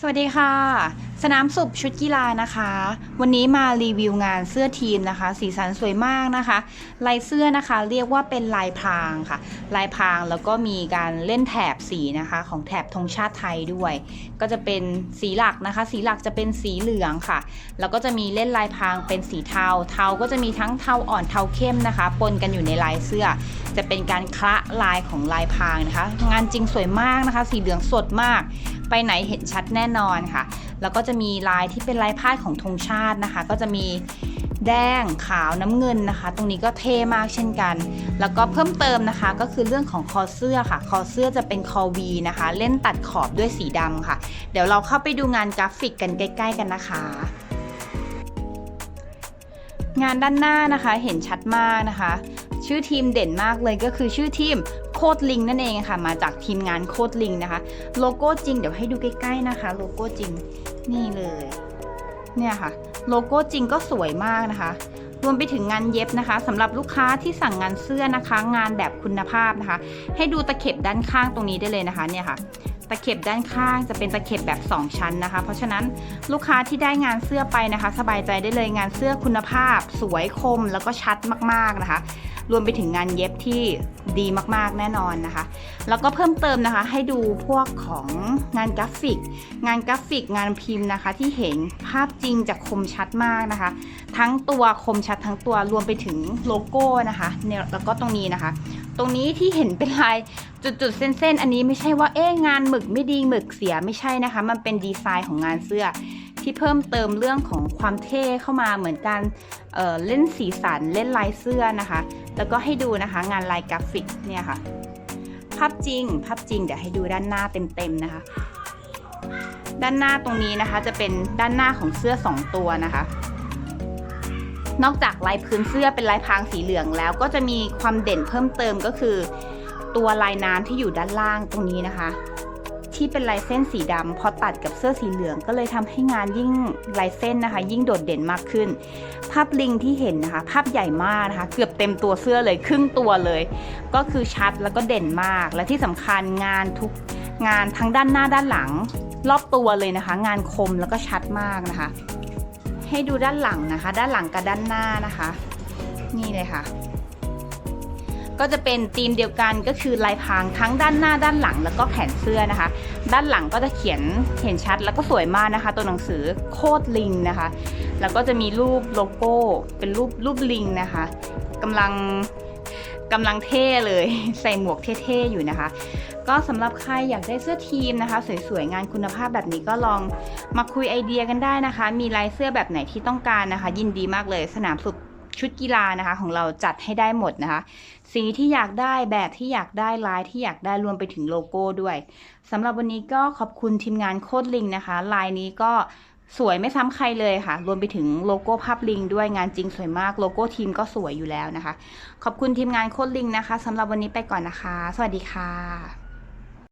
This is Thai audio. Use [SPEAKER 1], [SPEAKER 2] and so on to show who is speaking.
[SPEAKER 1] สวัสดีค่ะ สนามสุบชุดกีฬานะคะ วันนี้มารีวิวงานเสื้อทีมนะคะ สีสันสวยมากนะคะลายเสื้อนะคะเรียกว่าเป็นลายพรางค่ะ ลายพรางแล้วก็มีการเล่นแถบสีนะคะของแถบธงชาติไทยด้วย ก็จะเป็นสีหลักนะคะ สีหลักจะเป็นสีเหลืองค่ะ แล้วก็จะมีเล่นลายพรางเป็นสีเทา เทาก็จะมีทั้งเทาอ่อนเทาเข้มนะคะ ปนกันอยู่ในลายเสื้อ จะเป็นการคละลายของลายพรางนะคะ งานจริงสวยมากนะคะ สีเหลืองสดมาก ไปไหนเห็นชัดแน่นอนค่ะ แล้วก็จะมีลายที่เป็นลายพาดของธงชาตินะคะ ก็จะมีแดงขาวน้ำเงินนะคะ ตรงนี้ก็เท่มากเช่นกัน แล้วก็เพิ่มเติมนะคะ ก็คือเรื่องของคอเสื้อค่ะ คอเสื้อจะเป็นคอวีนะคะ เล่นตัดขอบด้วยสีดำค่ะ เดี๋ยวเราเข้าไปดูงานกราฟิกกันใกล้ ๆ กันนะคะงานด้านหน้านะคะเห็นชัดมากนะคะ ชื่อทีมเด่นมากเลยก็คือชื่อทีม โคดลิงนั่นเองค่ะ มาจากทีมงานโคดลิงนะคะ โลโก้จริงเดี๋ยวให้ดูใกล้ๆนะคะ โลโก้จริงนี่เลย เนี่ยค่ะ โลโก้จริงก็สวยมากนะคะ รวมไปถึงงานเย็บนะคะสำหรับลูกค้าที่สั่งงานเสื้อนะคะ งานแบบคุณภาพนะคะ ให้ดูตะเข็บด้านข้างตรงนี้ได้เลยนะคะ เนี่ยค่ะ ตะเข็บด้านข้างจะเป็นตะเข็บแบบ 2 ชั้นนะคะ เพราะฉะนั้นลูกค้าที่ได้งานเสื้อไปนะคะ สบายใจได้เลยงานเสื้อคุณภาพ สวยคมแล้วก็ชัดมากๆนะคะ รวมไปถึงงานเย็บที่ดีมากๆแน่นอนนะคะ แล้วก็เพิ่มเติมนะคะ ให้ดูพวกของงานกราฟิก งานกราฟิกงานพิมพ์นะคะ ที่เห็นภาพจริงจะคมชัดมากนะคะ ทั้งตัวคมชัดทั้งตัวรวมไปถึงโลโก้นะคะแล้วก็ตรงนี้นะคะ ตรงนี้ที่เห็นเป็นลาย จุดๆ เส้นๆ อันนี้ไม่ใช่ว่าเอ๊ะงานหมึกไม่ดีหมึกเสียไม่ใช่นะคะ มันเป็นดีไซน์ของงานเสื้อ ที่เพิ่มเติมเรื่องของความเท่เข้ามาเหมือนการเเล่นสีสันเล่นลายเสื้อนะคะ แล้วก็ให้ดูนะคะงานลายกราฟิกเนี่ยค่ะภาพจริงภาพจริงเดี๋ยวให้ดูด้านหน้าเต็มๆนะคะ ด้านหน้าตรงนี้นะคะจะเป็นด้านหน้าของเสื้อ 2 ตัวนะคะนอกจากลายพื้นเสื้อเป็นลายพรางสีเหลืองแล้วก็จะมีความเด่นเพิ่มเติมก็คือ ตัวลายน้ำที่อยู่ด้านล่างตรงนี้นะคะ ที่เป็นลายเส้นสีดำพอตัดกับเสื้อสีเหลืองก็เลยทำให้งานยิ่งลายเส้นนะคะ ยิ่งโดดเด่นมากขึ้น ภาพลิงที่เห็นนะคะ ภาพใหญ่มากนะคะ เกือบเต็มตัวเสื้อเลยครึ่งตัวเลย ก็คือชัดแล้วก็เด่นมาก และที่สำคัญงานทุกงานทั้งด้านหน้าด้านหลัง รอบตัวเลยนะคะ งานคมแล้วก็ชัดมากนะคะ ให้ดูด้านหลังนะคะ ด้านหลังกับด้านหน้านะคะ นี่เลยค่ะ ก็จะเป็นธีมเดียวกันก็คือลายพรางทั้งด้านหน้าด้านหลังแล้วก็แผ่นเสื้อนะคะ ด้านหลังก็จะเขียนเห็นชัดแล้วก็สวยมากนะคะ ตัวหนังสือโคตรลิงนะคะ แล้วก็จะมีรูปโลโก้เป็นรูปรูปลิงนะคะกำลังกำลังเท่เลยใส่หมวกเท่ๆอยู่นะคะ ก็สำหรับใครอยากได้เสื้อทีมนะคะ สวยๆงานคุณภาพแบบนี้ก็ลองมาคุยไอเดียกันได้นะคะ มีลายเสื้อแบบไหนที่ต้องการนะคะ ยินดีมากเลยสนามสุข ชุดกีฬานะคะของเราจัดให้ได้หมดนะคะ สีที่อยากได้แบบที่อยากได้ลายที่อยากได้รวมไปถึงโลโก้ด้วยสำหรับวันนี้ก็ขอบคุณทีมงานโคดลิงนะคะ ลายนี้ก็สวยไม่ซ้ำใครเลยค่ะ รวมไปถึงโลโก้ภาพลิงด้วยงานจริงสวยมาก โลโก้ทีมก็สวยอยู่แล้วนะคะ ขอบคุณทีมงานโคดลิงนะคะสำหรับวันนี้ไปก่อนนะคะ สวัสดีค่ะ